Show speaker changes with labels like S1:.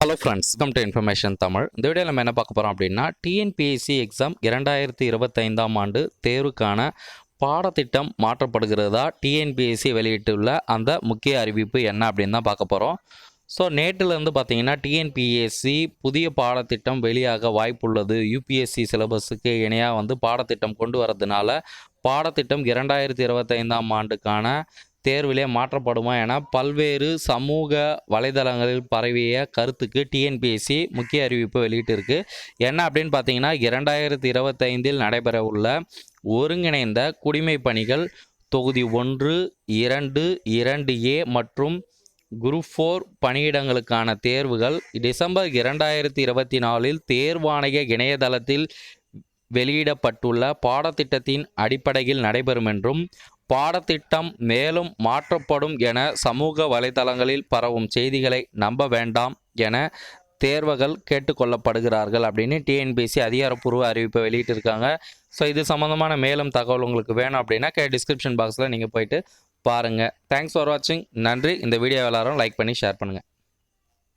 S1: Hello friends come to information Tamil இந்த video நம்ம என்ன பார்க்க போகிறோம் அப்படின்னா டிஎன்பிஎஸ்சி எக்ஸாம் இரண்டாயிரத்தி இருபத்தைந்தாம் ஆண்டு தேர்வுக்கான பாடத்திட்டம் மாற்றப்படுகிறதா? டிஎன்பிஎஸ்சி வெளியிட்டுள்ள அந்த முக்கிய அறிவிப்பு என்ன அப்படின்னு தான் பார்க்க போகிறோம் ஸோ நேற்றுலேருந்து பார்த்தீங்கன்னா டிஎன்பிஎஸ்சி புதிய பாடத்திட்டம் வெளியாக வாய்ப்புள்ளது. யூபிஎஸ்சி சிலபஸுக்கு இணையாக வந்து பாடத்திட்டம் கொண்டு வரதுனால பாடத்திட்டம் இரண்டாயிரத்தி இருபத்தைந்தாம் ஆண்டுக்கான தேர்விலே மாற்றப்படுமா என பல்வேறு சமூக வலைதளங்களில் பரவிய கருத்துக்கு டிஎன்பிஎஸ்சி முக்கிய அறிவிப்பு வெளியிட்டிருக்கு. என்ன அப்படின்னு பார்த்தீங்கன்னா இரண்டாயிரத்தி இருபத்தைந்தில் நடைபெறவுள்ள ஒருங்கிணைந்த குடிமை பணிகள் தொகுதி ஒன்று இரண்டு இரண்டு ஏ மற்றும் குரூப் ஃபோர் பணியிடங்களுக்கான தேர்வுகள் டிசம்பர் இரண்டாயிரத்தி இருபத்தி நாலில் தேர்வாணைய இணையதளத்தில் வெளியிடப்பட்டுள்ள பாடத்திட்டத்தின் அடிப்படையில் நடைபெறும் என்றும் பாடத்திட்டம் மேலும் மாற்றப்படும் என சமூக வலைதளங்களில் பரவும் செய்திகளை நம்ப வேண்டாம் என தேர்வர்கள் கேட்டுக்கொள்ளப்படுகிறார்கள் அப்படின்னு டிஎன்பிஎஸ்சி அதிகாரப்பூர்வ அறிவிப்பை வெளியிட்டிருக்காங்க. ஸோ இது சம்மந்தமான மேலும் தகவல் உங்களுக்கு வேணும் அப்படின்னா கே டிஸ்கிரிப்ஷன் பாக்ஸில் நீங்கள் போயிட்டு பாருங்கள் தேங்க்ஸ் ஃபார் வாட்சிங் நன்றி. இந்த வீடியோ எல்லாரும் லைக் பண்ணி ஷேர் பண்ணுங்கள்